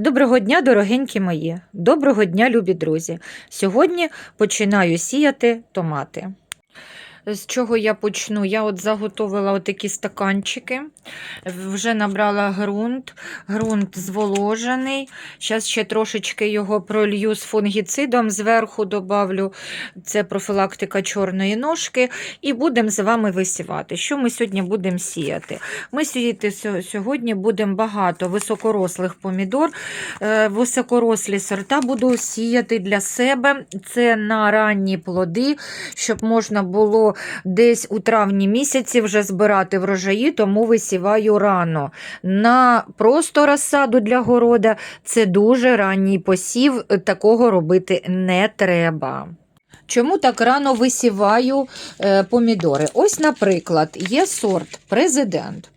Доброго дня, дорогенькі мої! Доброго дня, любі друзі! Сьогодні починаю сіяти томати. З чого я почну? Я от заготовила отакі стаканчики, вже набрала ґрунт, ґрунт зволожений. Зараз ще трошечки його пролью з фунгіцидом, зверху добавлю це профілактика чорної ножки, і будемо з вами висівати. Що ми сьогодні будемо сіяти? Ми сіяти сьогодні будемо багато високорослих помідор. Е, Високорослі сорта буду сіяти для себе. Це на ранні плоди, щоб можна було десь у травні місяці вже збирати врожаї, тому висіваю рано. На просто розсаду для города це дуже ранній посів, такого робити не треба. Чому так рано висіваю е, помідори? Ось, наприклад, є сорт президент.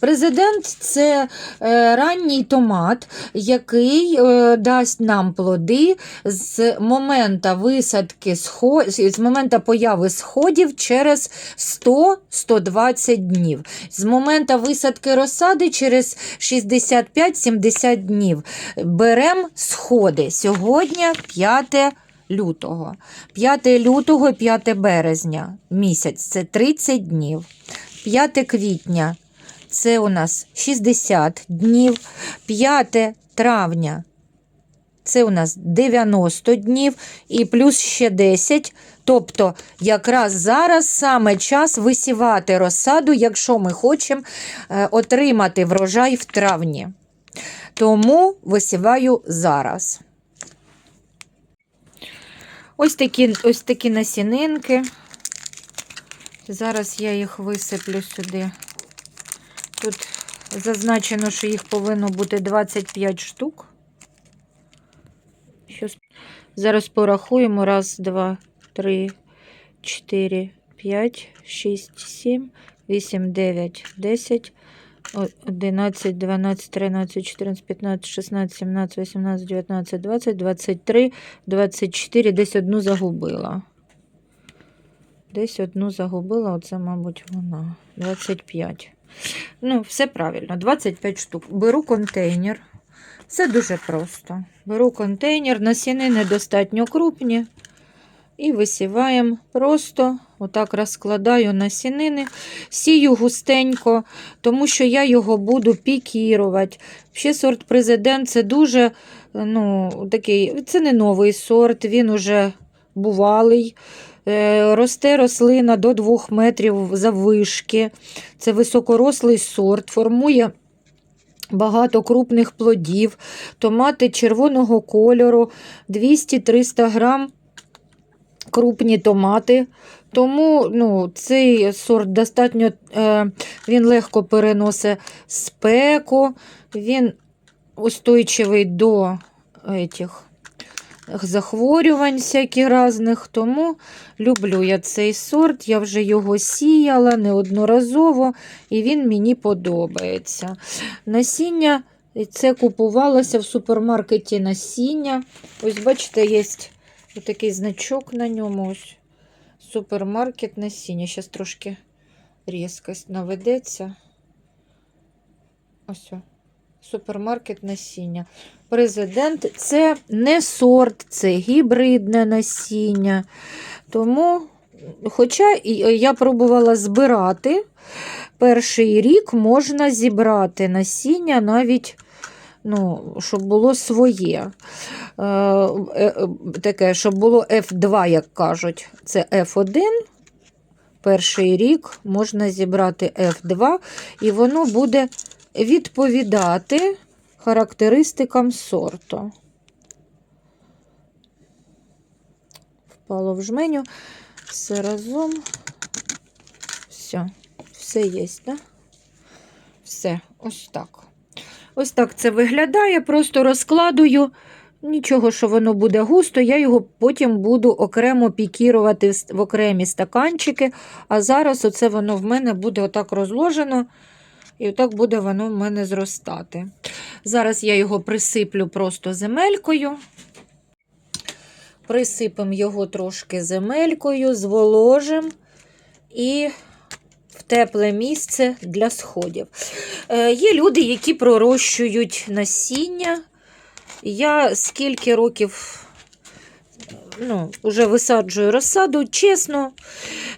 Президент це е, ранній томат, який е, дасть нам плоди з моменту висадки з моменту появи сходів через 100-120 днів. З моменту висадки розсади через 65-70 днів. Беремо сходи. Сьогодні 5 лютого. 5 лютого, 5 березня місяць це 30 днів. 5 квітня це у нас 60 днів. 5 травня це у нас 90 днів і плюс ще 10. Тобто, якраз зараз саме час висівати розсаду, якщо ми хочемо е, отримати врожай в травні. Тому висіваю зараз. Ось такі, ось такі насінинки. Зараз я їх висиплю сюди. Тут зазначено, що їх повинно бути 25 штук. Зараз порахуємо. Раз, два, три, чотири, п'ять, шість, сім, вісім, дев'ять, десять, о- одинадцять, дванадцять, тринадцять, чотирнадцять, п'ятнадцять, шістнадцять, сімнадцять, вісімнадцять, дев'ятнадцять, двадцять, двадцять три, двадцять чотири. Десь одну загубила. Десь одну загубила, оце, мабуть, вона. 25. Ну, все правильно, 25 штук. Беру контейнер. Це дуже просто. Беру контейнер, насіни недостатньо крупні. І висіваємо просто, отак розкладаю насінини, сію густенько, тому що я його буду пікірувати. Ще сорт президент це дуже ну, такий, це не новий сорт, він уже бувалий. Е, Росте рослина до 2 метрів заввишки. Це високорослий сорт, формує багато крупних плодів, томати червоного кольору, 200-300 грам крупні томати. Тому ну, цей сорт достатньо е, він легко переносить спеку, він устойчивий до этих захворювань всяких різних, тому люблю я цей сорт. Я вже його сіяла неодноразово, і він мені подобається. Насіння це купувалося в супермаркеті насіння. Ось, бачите, є такий значок на ньому. Ось супермаркет насіння. Зараз трошки різкость наведеться. Ось. Супермаркет насіння. Президент це не сорт, це гібридне насіння. Тому, хоча я пробувала збирати, перший рік можна зібрати насіння навіть, ну, щоб було своє. Е, е, е, таке, щоб було F2, як кажуть. Це F1. Перший рік можна зібрати F2, і воно буде відповідати характеристикам сорту. Впало в жменю. Все разом. Все, все є, да? Все, ось так. Ось так це виглядає. Просто розкладую. Нічого, що воно буде густо, я його потім буду окремо пікірувати в- окремі стаканчики. А зараз оце воно в мене буде отак розложено. І отак буде воно в мене зростати. Зараз я його присиплю просто земелькою. Присипемо його трошки земелькою, зволожимо і в тепле місце для сходів. Е, є люди, які пророщують насіння Я скільки років ну, вже висаджую розсаду, чесно,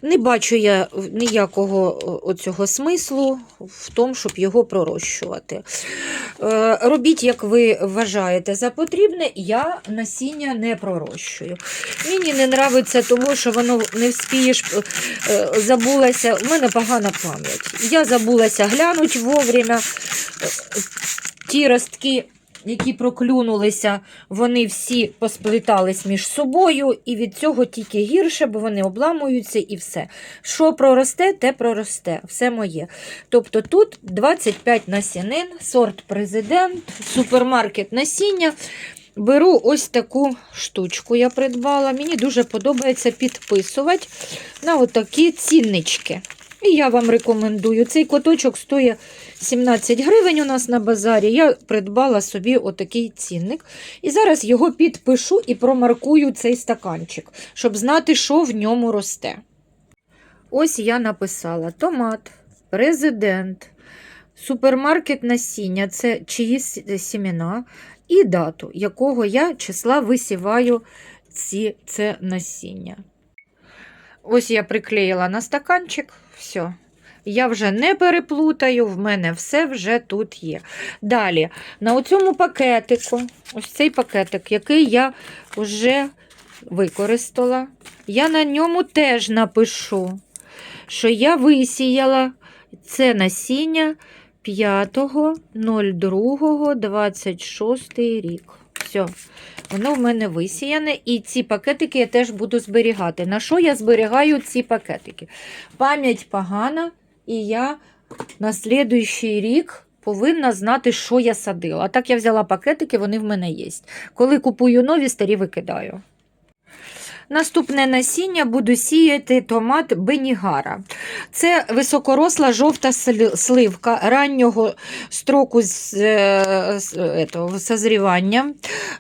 не бачу я ніякого оцього смислу в тому, щоб його пророщувати. Е, Робіть, як ви вважаєте за потрібне, я насіння не пророщую. Мені не подобається, тому що воно не вспієш, е, е, забулася. У мене погана пам'ять. Я забулася глянуть вовремя. Е, Ті ростки, які проклюнулися, вони всі посплітались між собою, і від цього тільки гірше, бо вони обламуються і все. Що проросте, те проросте. Все моє. Тобто тут 25 насінин, сорт президент, супермаркет насіння. Беру ось таку штучку, я придбала. Мені дуже подобається підписувати на отакі ціннички. І я вам рекомендую. Цей коточок стоїть 17 гривень у нас на базарі. Я придбала собі отакий цінник. І зараз його підпишу і промаркую цей стаканчик, щоб знати, що в ньому росте. Ось я написала: томат, президент, супермаркет насіння це чиїсь сімена, і дату, якого я числа висіваю ці, це насіння. Ось я приклеїла на стаканчик, все. Я вже не переплутаю, в мене все вже тут є. Далі, на цьому пакетику, ось цей пакетик, який я вже використала, я на ньому теж напишу, що я висіяла це насіння 5.02.26 рік. Все. Воно в мене висіяне, і ці пакетики я теж буду зберігати. На що я зберігаю ці пакетики? Пам'ять погана, і я на слідуючий рік повинна знати, що я садила. А так я взяла пакетики, вони в мене є. Коли купую нові, старі викидаю. Наступне насіння буду сіяти томат Бенігара. Це високоросла жовта сливка раннього строку з, е, етого, созрівання.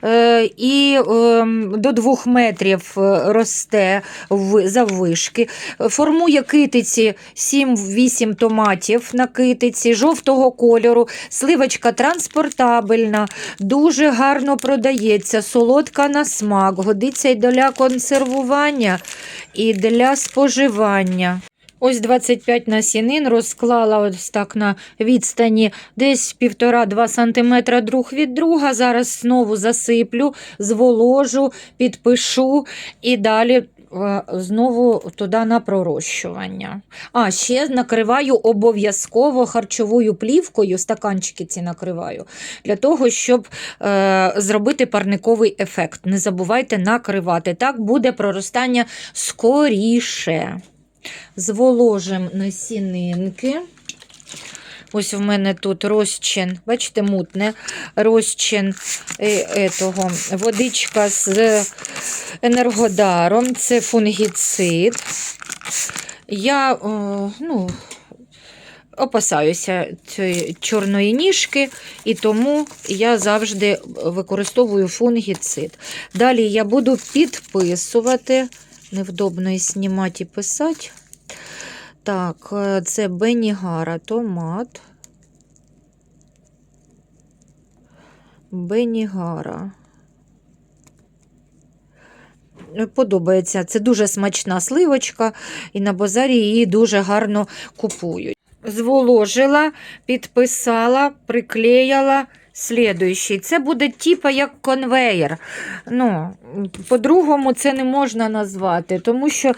Е, і ем, до 2 метрів е, росте заввишки. Формує китиці 7-8 томатів на китиці, жовтого кольору. Сливочка транспортабельна, дуже гарно продається, солодка на смак, годиться і для консервування, і для споживання. Ось 25 насінин розклала ось так на відстані десь 1,5-2 см друг від друга. Зараз знову засиплю, зволожу, підпишу і далі знову туди на пророщування. А, ще накриваю обов'язково харчовою плівкою, стаканчики ці накриваю, для того, щоб е, зробити парниковий ефект. Не забувайте накривати. Так буде проростання скоріше. Зволожимо насінинки. Ось в мене тут розчин, бачите, мутне, розчин е, етого, водичка з енергодаром, це фунгіцид. Я ну, опасаюся цієї чорної ніжки, і тому я завжди використовую фунгіцид. Далі я буду підписувати, невдобно і знімати і писати. Так, е, це Бенігара, томат. Бенігара. Е, Подобається. Це дуже смачна сливочка, і на базарі її дуже гарно купують. Зволожила, підписала, приклеїла. Слідуючий. Це буде типа як конвеєр. Ну, По-другому це не можна назвати, тому що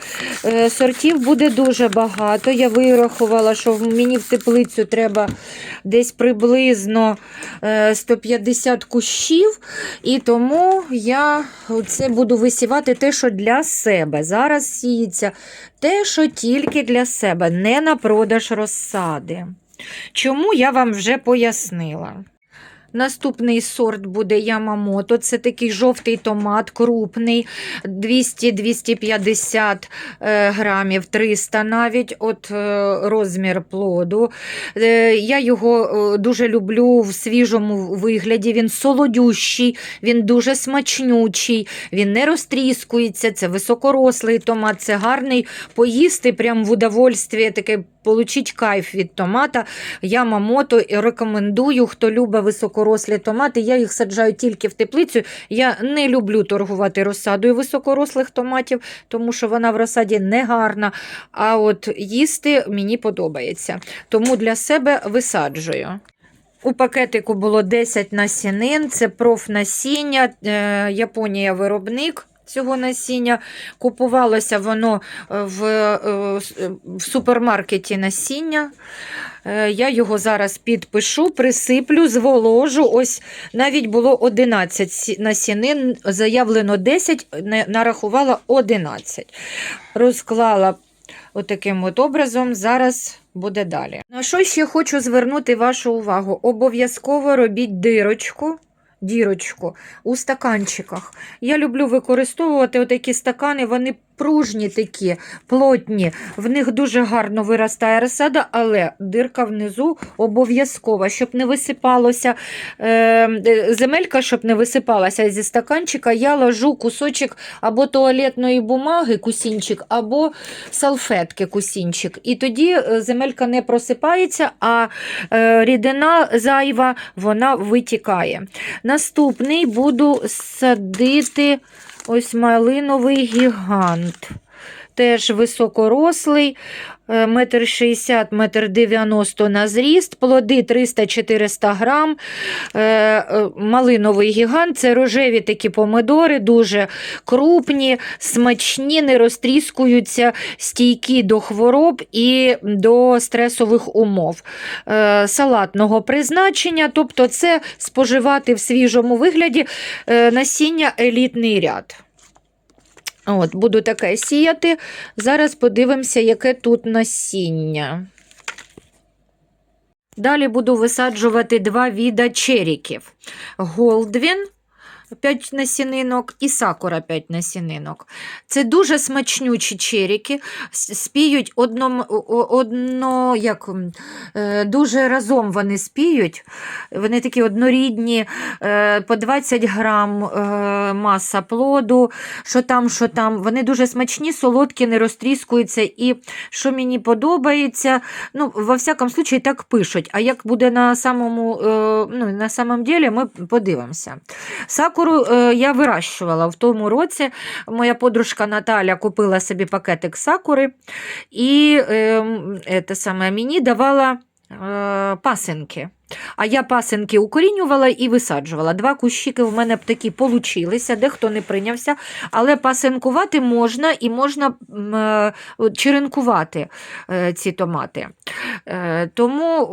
е, сортів буде дуже багато. Я вирахувала, що мені в теплицю треба десь приблизно е, 150 кущів, і тому я це буду висівати те, що для себе. Зараз сіється те, що тільки для себе, не на продаж розсади. Чому я вам вже пояснила. Наступний сорт буде Ямамото. Це такий жовтий томат, крупний, 200-250 е, грамів, 300 навіть от е, розмір плоду. Е, Я його дуже люблю в свіжому вигляді. Він солодющий, він дуже смачнючий, він не розтріскується. Це високорослий томат, це гарний поїсти прям в удовольствие, таке Получить кайф від томата. Я мамото рекомендую, хто любить високорослі томати. Я їх саджаю тільки в теплицю. Я не люблю торгувати розсадою високорослих томатів, тому що вона в розсаді не гарна. А от їсти мені подобається. Тому для себе висаджую. У пакетику було 10 насінин, це профнасіння, е, Японія виробник. Цього насіння купувалося воно е, в, е, е, в супермаркеті насіння. Я його зараз підпишу, присиплю, зволожу. Ось навіть було 11 сі- насінин, заявлено 10, нарахувала 11. Розклала отаким от образом. Зараз буде далі. На що ще хочу звернути вашу увагу? Обов'язково робіть дирочку. Дірочку у стаканчиках. Я люблю використовувати отакі стакани, вони пружні такі, плотні. В них дуже гарно виростає розсада, але дирка внизу обов'язкова, щоб не висипалося е, е, земелька, щоб не висипалася зі стаканчика, я ложу кусочок або туалетної бумаги, кусінчик, або салфетки, кусінчик. І тоді е, земелька не просипається, а е, рідина зайва вона витікає. Наступний буду садити ось малиновий гігант. Теж високорослий, е, метр шістдесят, метр дев'яносто на зріст, плоди 300-400 грам. Е, е, Малиновий гігант це рожеві такі помидори, дуже крупні, смачні, не розтріскуються, стійкі до хвороб і до стресових умов. Салатного призначення, тобто це споживати в свіжому вигляді насіння елітний ряд. От, буду таке сіяти. Зараз подивимося, яке тут насіння. Далі буду висаджувати два віда черіків. Голдвін 5 насінинок і сакура 5 насінинок. Це дуже смачнючі черіки, спіють одно, одно як, е, дуже разом вони спіють. Вони такі однорідні, е, по 20 грам е, маса плоду, що там, що там. Вони дуже смачні, солодкі, не розтріскуються. І що мені подобається, ну, во всякому случаї так пишуть. А як буде на самому, ну, на самом деле, ми подивимося. Сакуру е, я вирощувала в тому році. Моя подружка Наталя купила собі пакетик сакури і е, те саме, мені давала е, пасинки. А я пасинки укорінювала і висаджувала. Два кущики в мене б такі получилися, дехто не прийнявся, але пасинкувати можна і можна е, черенкувати е, ці томати. Тому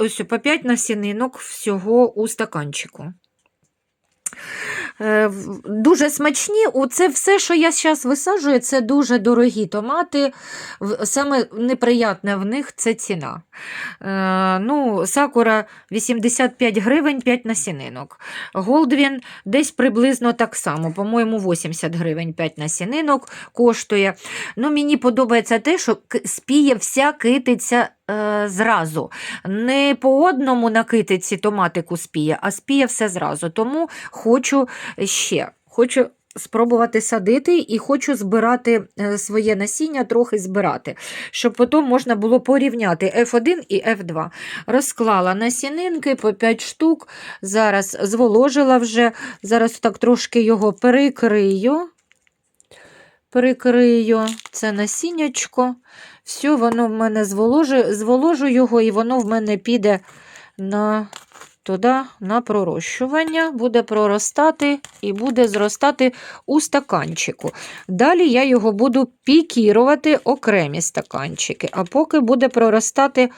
ось по 5 насінинок всього у стаканчику. Е, Дуже смачні. Оце все, що я зараз висаджую, це дуже дорогі томати. Саме неприятне в них це ціна. Е, ну, Сакура 85 гривень 5 насінинок. Голдвін десь приблизно так само, по-моєму, 80 гривень 5 насінинок коштує. Ну, мені подобається те, що спіє вся китиця е, зразу. Не по одному на китиці томатику спіє, а спіє все зразу. Тому хочу ще. Хочу спробувати садити і хочу збирати е, своє насіння, трохи збирати, щоб потім можна було порівняти F1 і F2. Розклала насінинки по 5 штук. Зараз зволожила вже. Зараз так трошки його перекрию. Перекрию це насіннячко. Все, воно в мене зволожу, зволожу його, і воно в мене піде на, туди, на пророщування, буде проростати і буде зростати у стаканчику. Далі я його буду пікірувати окремі стаканчики, а поки буде проростати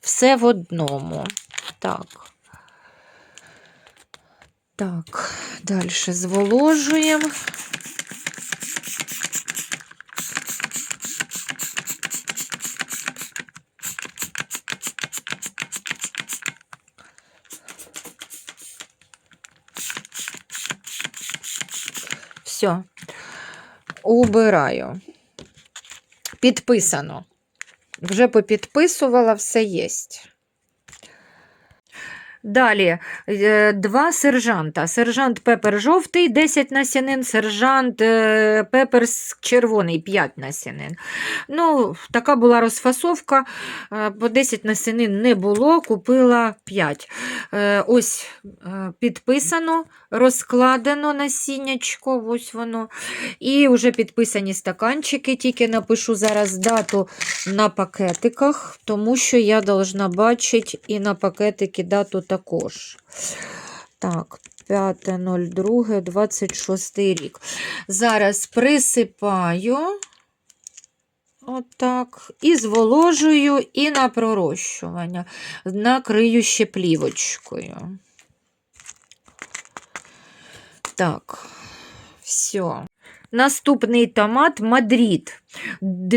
все в одному. Так. Так, далі зволожуємо. Все. Убираю. Підписано. Вже попідписувала, все є. Далі е, два сержанта. Сержант пепер жовтий, 10 насінин, сержант е, пепер червоний, 5 насінин. Ну, така була розфасовка. е, По 10 насінин не було, купила 5. Е, Ось е, підписано, розкладено насіннячко, ось воно. І вже підписані стаканчики. Тільки напишу зараз дату на пакетиках, тому що я должна бачити і на пакетики дату також. Так, 5.02.26 рік. Зараз присипаю. Отак. І зволожую, і на пророщування. Накрию ще плівочкою. Так, все. Наступний томат Мадрид.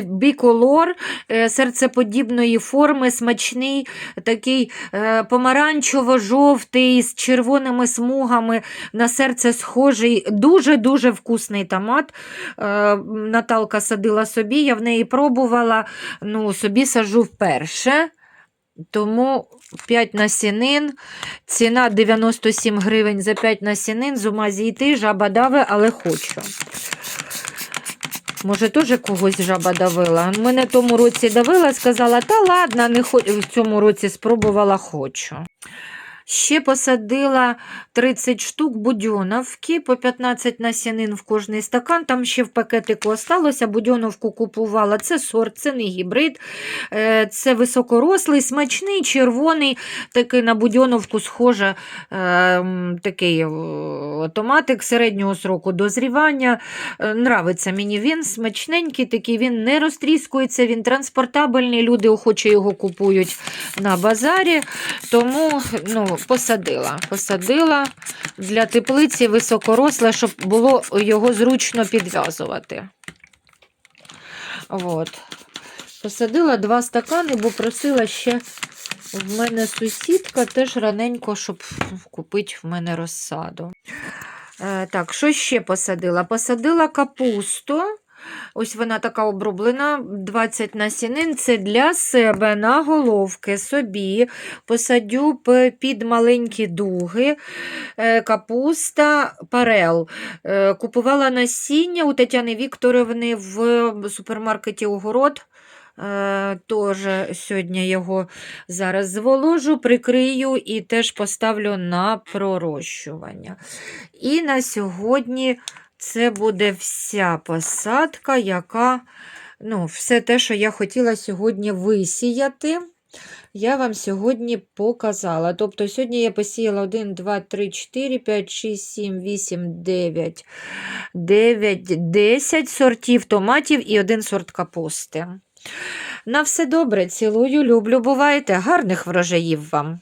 Біколор е, серцеподібної форми, смачний, такий е, помаранчево-жовтий з червоними смугами на серце схожий. Дуже-дуже вкусний томат. Е, Наталка садила собі, я в неї пробувала, ну, собі саджу вперше. Тому 5 насінин, ціна 97 гривень за 5 насінин, з ума зійти, жаба дави, але хочу. Може, теж когось жаба давила. Мене тому році давила, сказала, та ладно, не хочу. в цьому році спробувала, хочу. Ще посадила 30 штук будьоновки, по 15 насінин в кожний стакан. Там ще в пакетику осталося. Будьоновку купувала. Це сорт, це не гібрид. Е, Це високорослий, смачний, червоний, такий на будьоновку схоже, е, такий е, томатик середнього сроку дозрівання. Нравиться мені він, смачненький, такий, він не розтріскується, він транспортабельний, люди охоче його купують на базарі. Тому ну, посадила. Посадила для теплиці високоросла, щоб було його зручно підв'язувати. От. Посадила два стакани, бо просила ще в мене сусідка теж раненько, щоб купити в мене розсаду. Е, так, що ще посадила? Посадила капусту. Ось вона така оброблена, 20 насінин. Це для себе на головки собі. Посадю під маленькі дуги. Е, Капуста парел. Е, Купувала насіння у Тетяни Вікторовни в супермаркеті Огород. Е, Тож сьогодні його зараз зволожу, прикрию і теж поставлю на пророщування. І на сьогодні це буде вся посадка, яка, ну, все те, що я хотіла сьогодні висіяти. Я вам сьогодні показала. Тобто сьогодні я посіяла 1, 2, 3, 4, 5, 6, 7, 8, 9, 9, 10 сортів томатів і один сорт капусти. На все добре, цілую, люблю, бувайте. Гарних врожаїв вам!